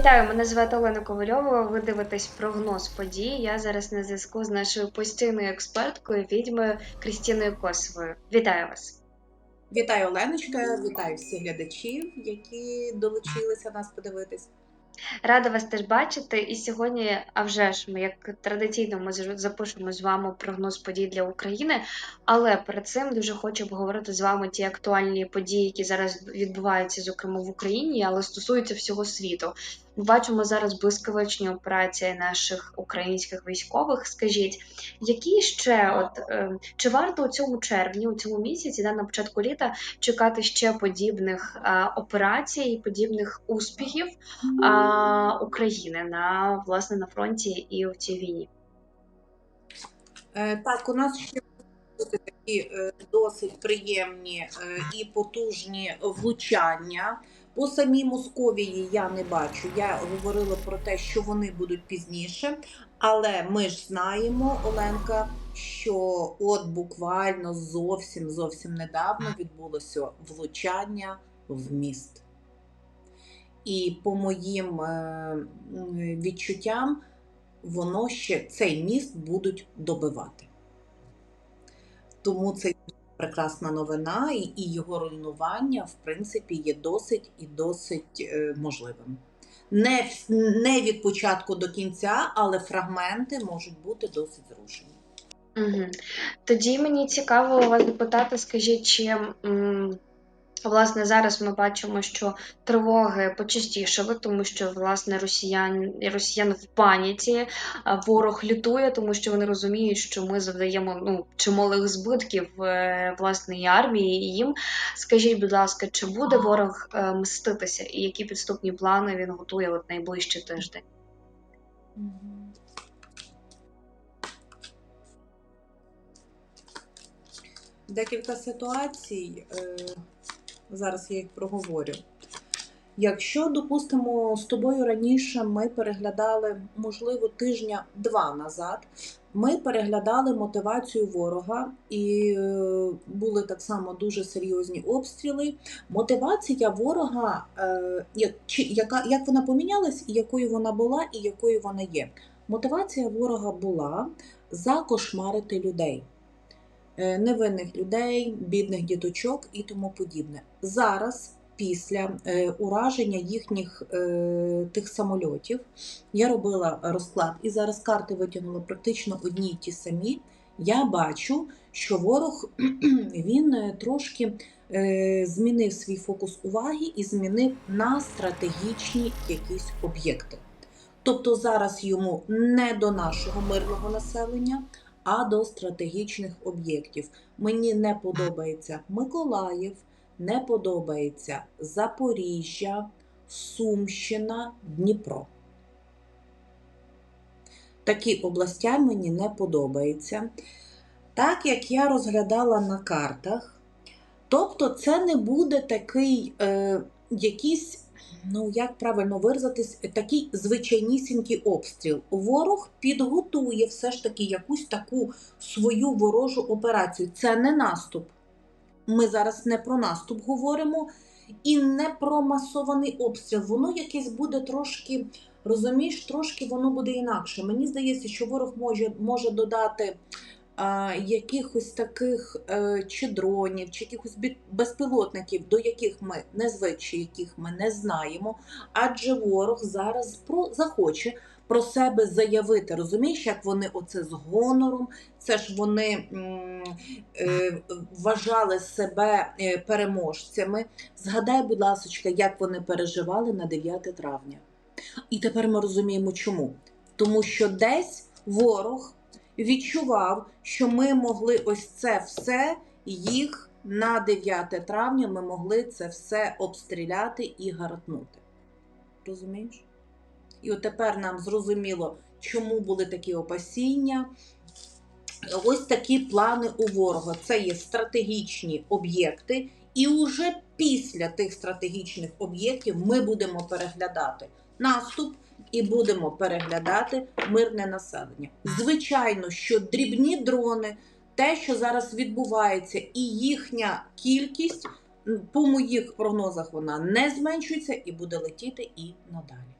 Вітаю, мене звати Олена Ковальова. Ви дивитесь прогноз подій. Я зараз на зв'язку з нашою постійною експерткою, відьмою Крістіною Косовою. Вітаю вас. Вітаю, Оленочка, вітаю всіх глядачів, які долучилися нас подивитись. Рада вас теж бачити. І сьогодні, а вже ж, ми як традиційно ми запишемо з вами прогноз подій для України. Але перед цим дуже хочу обговорити з вами ті актуальні події, які зараз відбуваються, зокрема в Україні, але стосуються всього світу. Ми бачимо зараз блискавичні операції наших українських військових. Скажіть, які ще, от е, чи варто у цьому червні, у цьому місяці, да, на початку літа, чекати ще подібних е, операцій, подібних успіхів а, України на власне на фронті і в цій війні? Е, Так, у нас ще такі е, досить приємні е, і потужні влучання. По самій Московії я не бачу. Я говорила про те, що вони будуть пізніше, але ми ж знаємо, Оленка, що от буквально зовсім зовсім недавно відбулося влучання в міст. І по моїм е, відчуттям, воно ще цей міст будуть добивати. Тому це прекрасна новина, і, його руйнування, в принципі, є досить і досить е, можливим. Не, не від початку до кінця, але фрагменти можуть бути досить зрушені. Угу. Тоді мені цікаво вас запитати, скажіть, чи м, власне зараз ми бачимо, що тривоги почастішали, тому що власне росіян, росіян в паніці, ворог лютує, тому що вони розуміють, що ми завдаємо ну, чималих збитків е, власної армії і їм. Скажіть, будь ласка, чи буде ворог е, мститися, і які підступні плани він готує от найближчий тиждень? Декілька ситуацій, е, зараз я їх проговорю. Якщо, допустимо, з тобою раніше ми переглядали, можливо, тижня два назад, ми переглядали мотивацію ворога і е, були так само дуже серйозні обстріли. Мотивація ворога, е, яка, як вона помінялась, якою вона була, і якою вона є. Мотивація ворога була закошмарити людей. Е, невинних людей, бідних діточок і тому подібне. Зараз, після е, ураження їхніх е, тих самольотів, я робила розклад і зараз карти витягнула практично одні й ті самі. Я бачу, що ворог він трошки змінив свій фокус уваги і змінив на стратегічні якісь об'єкти. Тобто зараз йому не до нашого мирного населення, а до стратегічних об'єктів. Мені не подобається Миколаїв, не подобається Запоріжжя, Сумщина, Дніпро. Такі областя мені не подобаються. Так як я розглядала на картах, тобто це не буде такий е, якийсь, ну як правильно виразитись, такий звичайнісінький обстріл. Ворог підготує все ж таки якусь таку свою ворожу операцію. Це не наступ. Ми зараз не про наступ говоримо і не про масований обстріл. Воно якесь буде трошки, розумієш, трошки воно буде інакше. Мені здається, що ворог може, може додати якихось таких е, чи дронів, чи якихось безпілотників, до яких ми не звикші, яких ми не знаємо. Адже ворог зараз про захоче про себе заявити. Розумієш, як вони оце з гонором, це ж вони е, вважали себе е, переможцями. Згадай, будь ласка, як вони переживали на 9 травня. І тепер ми розуміємо, чому. Тому що десь ворог відчував, що ми могли ось це все їх на 9 травня ми могли це все обстріляти і гаратнути. Розумієш? І от тепер нам зрозуміло, чому були такі опасіння. Ось такі плани у ворога. Це є стратегічні об'єкти, і уже після тих стратегічних об'єктів ми будемо переглядати наступ і будемо переглядати мирне населення. Звичайно, що дрібні дрони, те, що зараз відбувається, і їхня кількість, по моїх прогнозах, вона не зменшується і буде летіти і надалі.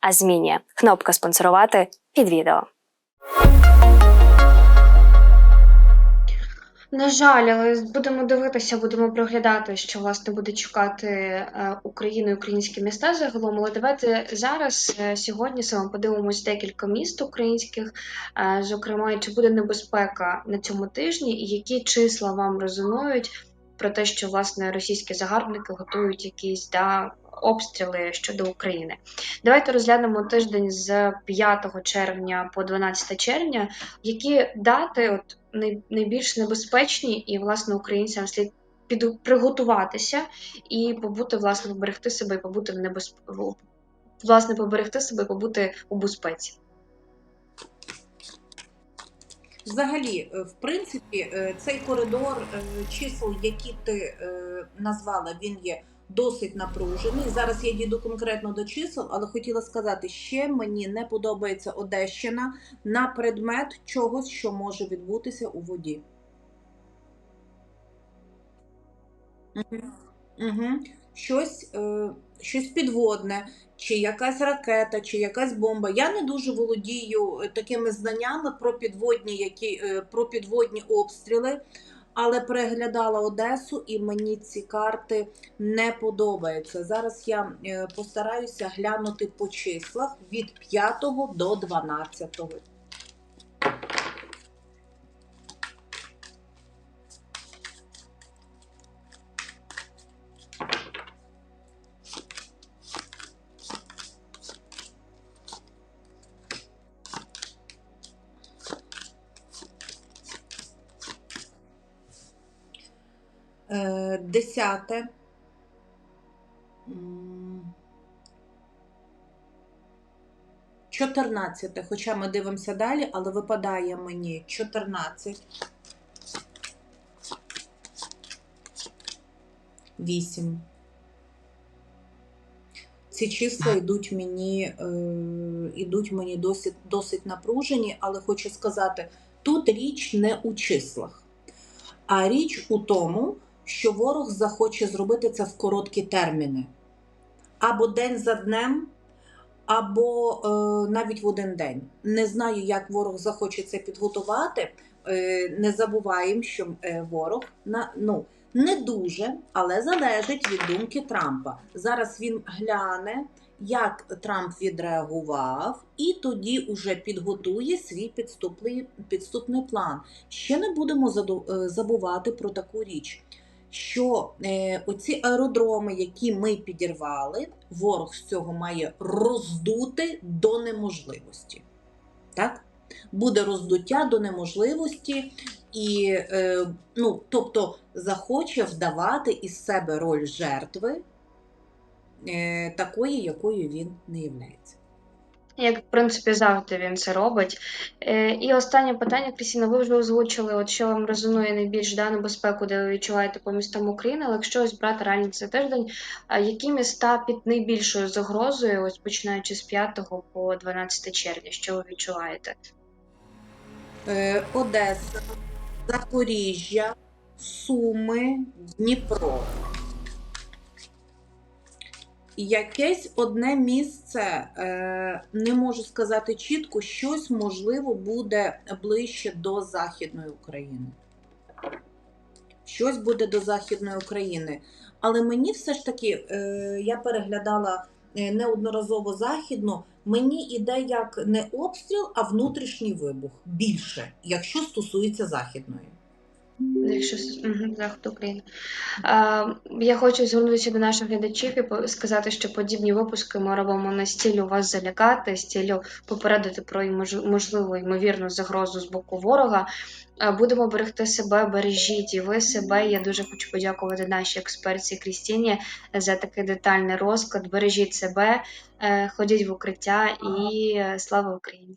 а змінює. Кнопка спонсорувати під відео. На жаль, але будемо дивитися, будемо проглядати, що власне буде чекати е, Україну українські міста загалом. Але давайте зараз е, сьогодні саме подивимось декілька міст українських, е, зокрема, чи буде небезпека на цьому тижні, і які числа вам резонують про те, що власне російські загарбники готують якісь да, обстріли щодо України. Давайте розглянемо тиждень з 5 червня по 12 червня, які дати от най- найбільш небезпечні, і власне українцям слід піду приготуватися і побути, власне, поберегти себе і побути в небезп... власне, поберегти себе і побути у безпеці. Взагалі, е, в принципі, е, цей коридор е, чисел, які ти назвала, він є досить напружений. Зараз я дійду конкретно до чисел, але хотіла сказати, ще мені не подобається Одещина на предмет чогось, що може відбутися у воді. Угу. Угу. Щось, щось підводне, чи якась ракета, чи якась бомба. Я не дуже володію е, такими знаннями про підводні, які, е, про підводні обстріли, але переглядала Одесу і мені ці карти не подобаються. Зараз я е, постараюся глянути по числах від 5 до 12. Десяте. М, Чотирнадцяте, хоча ми дивимося далі, але випадає мені 14. 8. Ці числа йдуть мені, е, йдуть мені досить, досить напружені, але хочу сказати, тут річ не у числах, а річ у тому, що ворог захоче зробити це в короткі терміни. Або день за днем, або е, навіть в один день. Не знаю, як ворог захоче це підготувати. Е, не забуваємо, що е, ворог на, ну, не дуже, але залежить від думки Трампа. Зараз він гляне, як Трамп відреагував, і тоді уже підготує свій підступний, підступний план. Ще не будемо е, забувати про таку річ, що е, оці аеродроми, які ми підірвали, ворог з цього має роздути до неможливості. Так? Буде роздуття до неможливості, і, е, ну, тобто, захоче вдавати із себе роль жертви, е, такої, якою він не являється. Як, в принципі, завжди він це робить. Е, і останнє питання, Крістіна, ви вже озвучили, от що вам резонує найбільш да, небезпеку, де ви відчуваєте по містам України, але якщо ось брати реально цей тиждень, а які міста під найбільшою загрозою, ось починаючи з 5 по 12 червня, що ви відчуваєте? Е, Одеса, Запоріжжя, Суми, Дніпро. Якесь одне місце, е, не можу сказати чітко, щось можливо буде ближче до Західної України. Щось буде до Західної України. Але мені все ж таки, е, я переглядала е, неодноразово західну, мені іде як не обстріл, а внутрішній вибух. Більше, якщо стосується західної. Якщо захід України. Я хочу звернутися до наших глядачів і сказати, що подібні випуски ми робимо не з ціллю вас залякати, з ціллю попередити про можливу ймовірну загрозу з боку ворога. Будемо берегти себе, бережіть і ви себе. Я дуже хочу подякувати нашій експерті Крістіні за такий детальний розклад. Бережіть себе, е, ходіть в укриття і е, слава Україні!